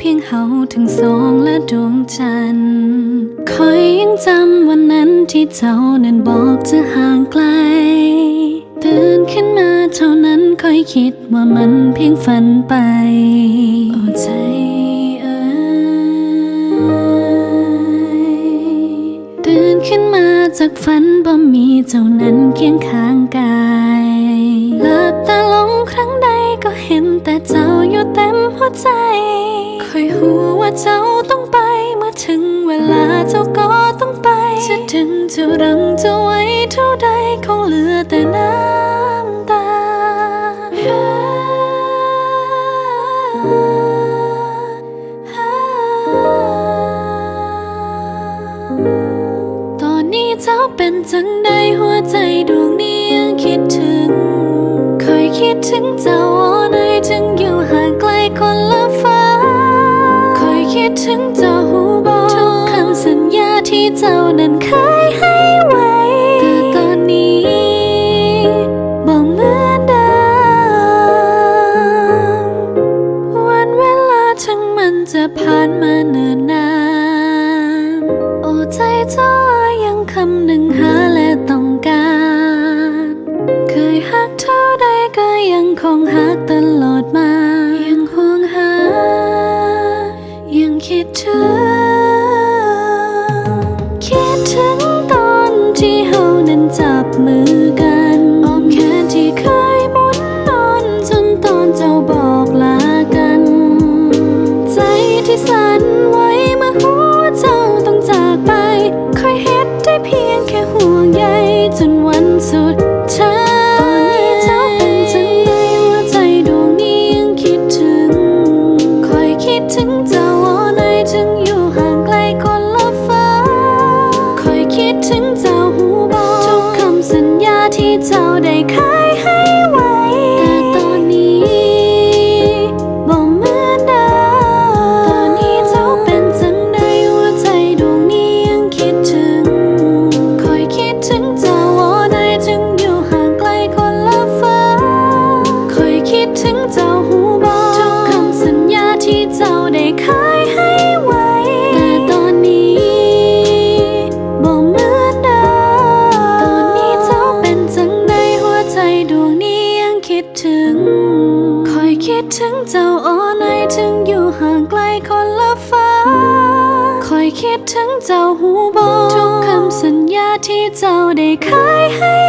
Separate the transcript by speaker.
Speaker 1: เขาทั้งสองและดวงจันทร์คอยยังจำวันนั้นที่เจ้านั้นบอกจะห่างไกล ตื่นขึ้นมาเท่านั้นคอยคิดว่ามันเพียงฝันไป โอ้ใจเอ้ยตื่นขึ้นมาจากฝันบ่มีเจ้านั้นเคียงข้างกายหลับตาลงครั้งใดก็เห็นแต่เจ้าอยู่เต็มหัวใจ คอยหูว่าเจ้าต้องไป เมื่อถึงเวลาเจ้าก็ต้องไป จะถึงจะรังจะไว้เท่าใดคงเหลือแต่น้ำตาตอนนี้เจ้าเป็นจังใดหัวใจดวงนี้ยังคิดถึง เคยคิดถึงเจ้าอ่อน คิดถึงเจ้าหูบอกทุกคำสัญญาที่เจ้านั้นเคยให้ไว้ แต่ตอนนี้บอกเหมือนเดิมวันเวลาทั้งมันจะผ่านมาเนิ่นนานโอ้ใจเจ้ายังคำหนึ่งหาและต้องการ เคยหักเท่าใดก็ยังคงหักตลอดมา ที่สั่นไหวเมื่อหัวเจ้าต้องจากไป คอยเฮ็ดได้เพียงแค่ห่วงใยจนวันสุดท้ายตอนนี้เจ้าเป็นจังไดหัวใจดวงนี้ยังคิดถึง คอยคิดถึงเจ้าอ่อนในถึงอยู่ห่างไกลคนละฟ้า คอยคิดถึงเจ้าหูบอกทุกคำสัญญาที่เจ้าได้เคย เจ้าอ๋อในถึงอยู่ห่างไกลคนละฟ้า คอยคิดถึงเจ้าหูบอทุกคำสัญญาที่เจ้าได้เคยให้